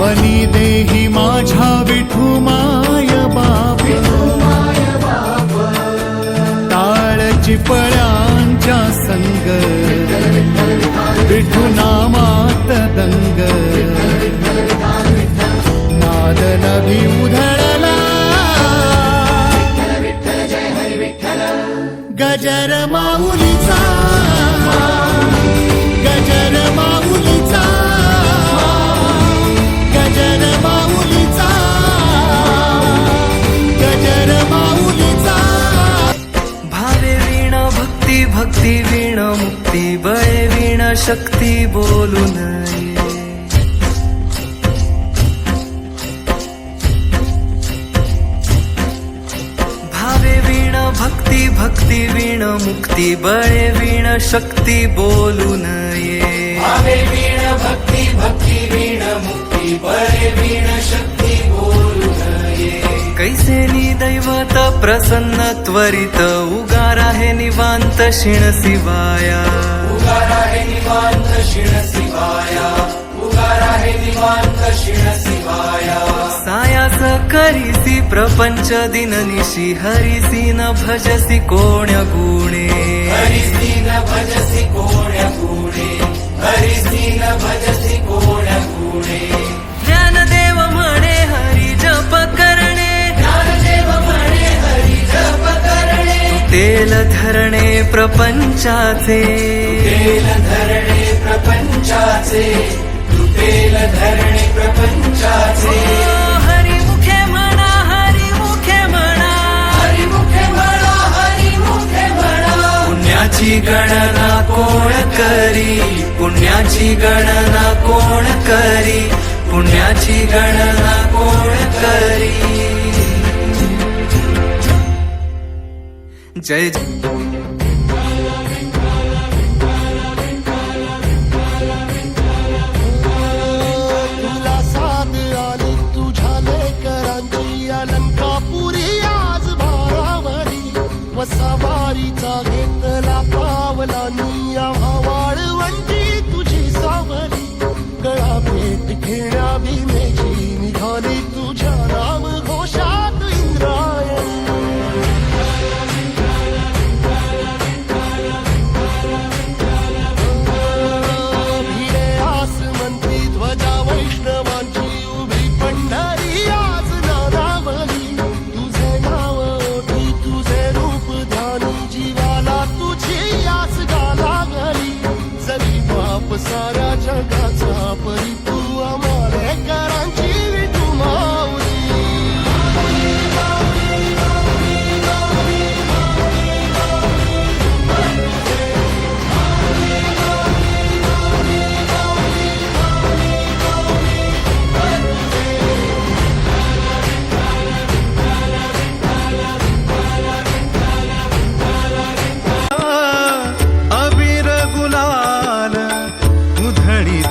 बनी देही माझ्या विठू माय बाप. ताळची पळ्यांच्या संग. विठू नामात दंग. नाद नभी उधळला. गजर माऊलीचा. भक्ती भक्ती वीण मुक्ती बळे वीण शक्ती बोलून ये. भावे वीण भक्ती भक्ती वीण मुक्ती बळे वीण शक्ती बोलून ये भावे वीण भक्ती भक्ती वीण मुक्ती बळे वीण शक्ती बोलून ये कैसे नि दैवत प्रसन्न त्वरित? उगार आहे निवांत शिण शिवाया. उगार आहे निवांत शिण शिवाया. उगार आहे निवांत शिण शिवाया. सायास करीसी प्रपंच दिननिशी हरिसी न भजसी कोण्या गुणे. हरिसी न भजसी कोण्या गुणे. हरिसी न भजसी कोण्या तेल धरणे प्रपंचाचे. तेल धरणे प्रपंचाचे. तेल धरणे प्रपंचाचे. हरी मुखे म्हणा हरी मुखे म्हणा. हरी मुखे म्हणा हरी मुखे म्हणा. पुण्याची गणना कोण करी? पुण्याची गणना कोण करी? पुण्याची गणना कोण करी? जय जय बाप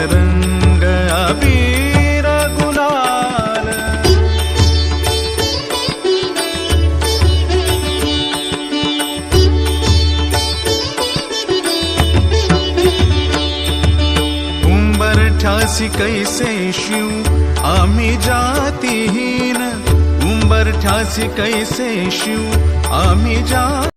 उधळी तरंग अबीर गुलाल। उंबरठ्यासी कैसे शिव आम्ही जातीहीन। उंबरठ्यासी कैसे शिव आम्ही जातीहीन।